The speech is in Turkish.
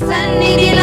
sen ne diler